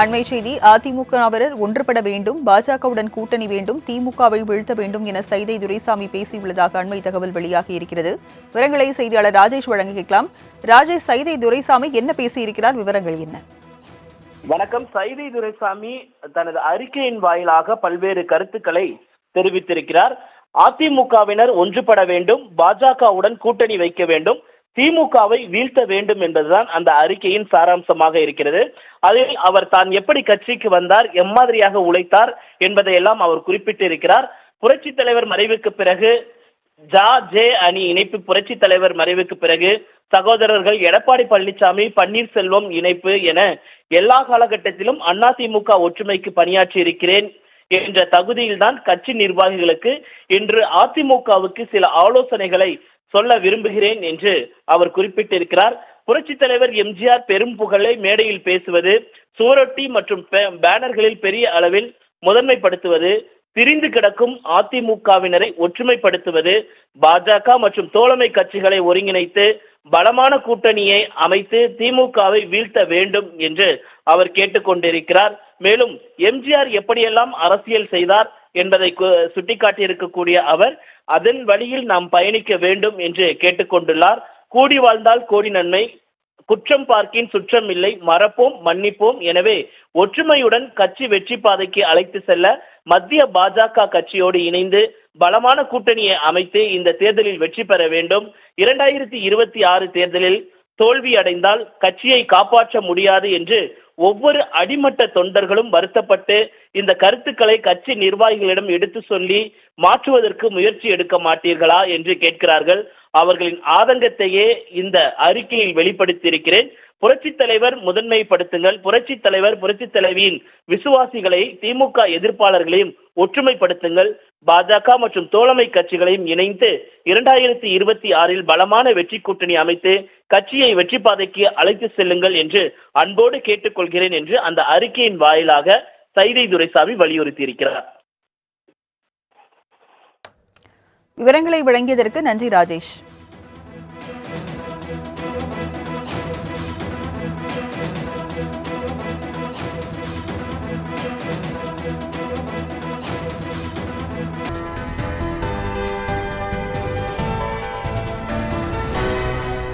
அண்மை செய்தி அதிமுகவினர் ஒன்றுபட வேண்டும் பாஜகவுடன் கூட்டணி வேண்டும் திமுகவை வீழ்த்த வேண்டும் என சைதை துரைசாமி பேசியுள்ளதாக அண்மை தகவல் வெளியாகி இருக்கிறது. விவரங்களை செய்தியாளர் ராஜேஷ் வழங்க கேட்கலாம். ராஜேஷ் சைதை துரைசாமி என்ன பேசியிருக்கிறார்? விவரங்கள் என்ன? வணக்கம். சைதை துரைசாமி தனது அறிக்கையின் வாயிலாக பல்வேறு கருத்துக்களை தெரிவித்திருக்கிறார். அதிமுகவினர் ஒன்றுபட வேண்டும் பாஜகவுடன் கூட்டணி வைக்க வேண்டும் திமுகவை வீழ்த்த வேண்டும் என்பதுதான் அந்த அறிக்கையின் சாராம்சமாக இருக்கிறது. அதில் அவர் தான் எப்படி கட்சிக்கு வந்தார் எம்மாதிரியாக உழைத்தார் என்பதையெல்லாம் அவர் குறிப்பிட்டிருக்கிறார். புரட்சி தலைவர் மறைவுக்கு பிறகு ஜா ஜே அணி இணைப்பு புரட்சி தலைவர் மறைவுக்கு பிறகு சகோதரர்கள் எடப்பாடி பழனிசாமி பன்னீர்செல்வம் இணைப்பு என எல்லா காலகட்டத்திலும் அதிமுக ஒற்றுமைக்கு பணியாற்றி இருக்கிறேன் என்ற தகுதியில்தான் கட்சி நிர்வாகிகளுக்கு இன்று அதிமுகவுக்கு சில ஆலோசனைகளை சொல்ல விரும்புகிறேன் என்று அவர் குறிப்பிட்டிருக்கிறார். புரட்சி தலைவர் எம்ஜிஆர் பெரும் புகழை மேடையில் பேசுவது சுவரொட்டி மற்றும் பே- பேனர்களில் பெரிய அளவில் முதன்மைப்படுத்துவது பிரிந்து கிடக்கும் அதிமுகவினரை ஒற்றுமைப்படுத்துவது பாஜக மற்றும் தோழமை கட்சிகளை ஒருங்கிணைத்து பலமான கூட்டணியை அமைத்து திமுகவை வீழ்த்த வேண்டும் என்று அவர் கேட்டுக்கொண்டிருக்கிறார். மேலும் எம்ஜிஆர் எப்படியெல்லாம் அரசியல் செய்தார் என்பதை கு- சுட்டிக்காட்டியிருக்கக்கூடிய அவர் அதன் வழியில் நாம் பயணிக்க வேண்டும் என்று கேட்டுக்கொண்டுள்ளார். கூடி வாழ்ந்தால் கோடி நன்மை. குற்றம் பார்க்கின் சுற்றம் இல்லை. மறப்போம் மன்னிப்போம். எனவே ஒற்றுமையுடன் கட்சி வெற்றி பாதைக்கு அழைத்து செல்ல மத்திய பாஜக கட்சியோடு இணைந்து பலமான கூட்டணியை அமைத்து இந்த தேர்தலில் வெற்றி பெற வேண்டும். இரண்டாயிரத்தி இருபத்தி ஆறு தேர்தலில் தோல்வி அடைந்தால் கட்சியை காப்பாற்ற முடியாது என்று ஒவ்வொரு அடிமட்ட தொண்டர்களும் வருத்தப்பட்டு இந்த கருத்துக்களை கட்சி நிர்வாகிகளிடம் எடுத்து சொல்லி மாற்றுவதற்கு முயற்சி எடுக்க மாட்டீர்களா என்று கேட்கிறார்கள். அவர்களின் ஆதங்கத்தையே இந்த அறிக்கையில் வெளிப்படுத்தியிருக்கிறேன். புரட்சி தலைவர் முதன்மைப்படுத்துங்கள் புரட்சி தலைவர் புரட்சி தலைவியின் விசுவாசிகளை திமுக எதிர்ப்பாளர்களையும் ஒற்றுமைப்படுத்துங்கள். பாஜக மற்றும் தோழமை கட்சிகளையும் இணைந்து இரண்டாயிரத்தி இருபத்தி ஆறில் பலமான வெற்றி கூட்டணி அமைத்து கட்சியை வெற்றி பாதைக்கு அழைத்து செல்லுங்கள் என்று அன்போடு கேட்டுக்கொள்கிறேன் என்று அந்த அறிக்கையின் வாயிலாக சைதை துரைசாமி வலியுறுத்தியிருக்கிறார். விவரங்களை வழங்கியதற்கு நன்றி ராஜேஷ்.